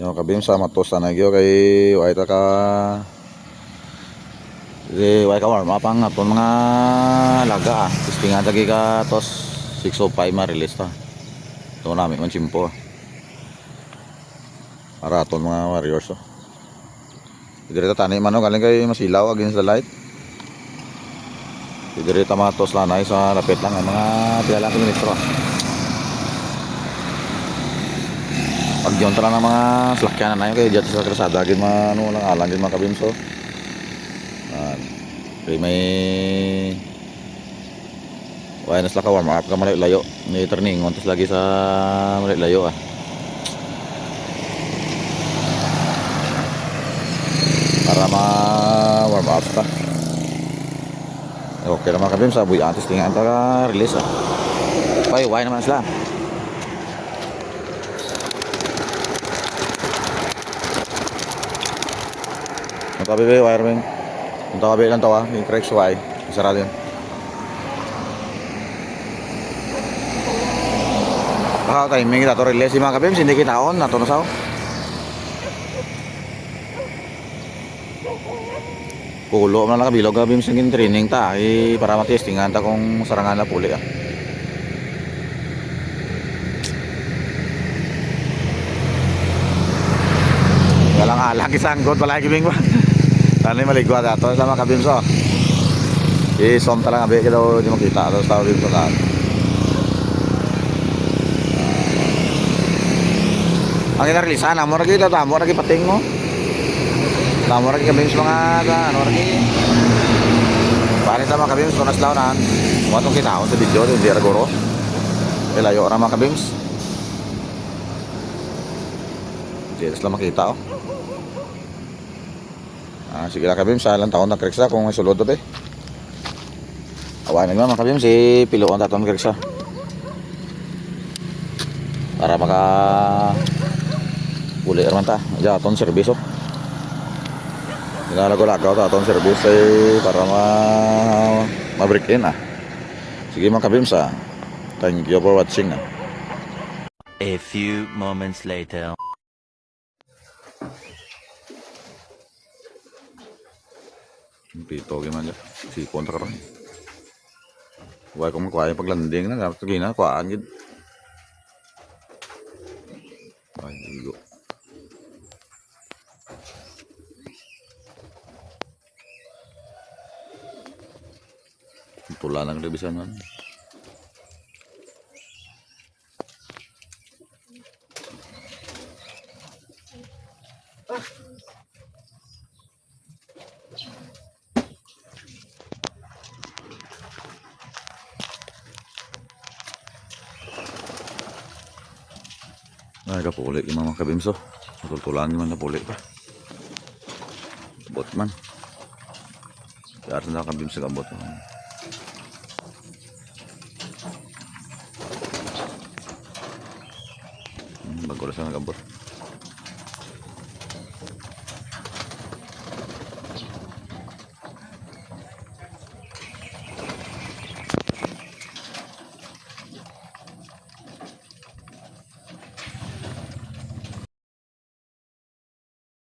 Yung kabim sa matos na nagyo kay way ka Di way ka warm up ang aton mga laga ah. Tistingan lagi ka tos 605 ma-release ta. Ito namin man chimpo. ah. Para aton mga warriors oh. Direta tani man oh, galing kay masilaw against the light. Direta mga tos lanay sa lapit lang ang mga pilalang kilometro. ah. Pag yun tala ng mga slakyanan na yun kay dyan sa krasada gin mga ano lang alang gin mga kabimso. Ah, kay may Wala na sila ka warm up ka malayo layo. May turning ontos lagi sa malayo layo ah. Para ma warm up pa. Okay naman kabim sa buy antes tingnan ta ka release ah. Bye, why naman sila. Tabi ba yung wiring? Ang tabi lang to ah, yung correct Y. Isarado yun. Baka timing kita to release yung mga kabim, hindi kita on, nato na sao. Pulo man lang kabilog kabim sa training ta, eh, para matestingan ta kung sarangan na puli ah. Walang alang isanggot, wala kibing ba? Tani maligwa dato sama kabim so. Isom talaga be kita di makita tapos tao dito sa Ang inarilisan, amo lagi ito, amo lagi pating mo. Amo lagi kami sa mga, ano lagi. Paano sa mga kabims, tunas law na. Watong kita sa video, hindi ragoro. Ilayo na mga kabims. Hindi sila makita, oh. Ah, sige lang kabims, sa ilang taon na kriksa kung may sulod doon, eh. Awain naman mga kabims, si Piloon taton kriksa. Para maka Uli naman ta. Ya, aton service oh. Nilalago-lagaw ta aton service eh, para ma ma-break in ah. Sige mga kabimsa. Thank you for watching ah. A few moments later. Pito gimana Sipon ta karon. Huwag kong makuha yung paglanding na. Dapat gina, kuhaan gid. Ay, igo. Tula ng revision man. Ay, kapuli yung mga kabimso. Tutultulan yung mga napuli pa. Bot man. Kaya na kabimso ka bot. Hmm, Bago lang sa nagabot.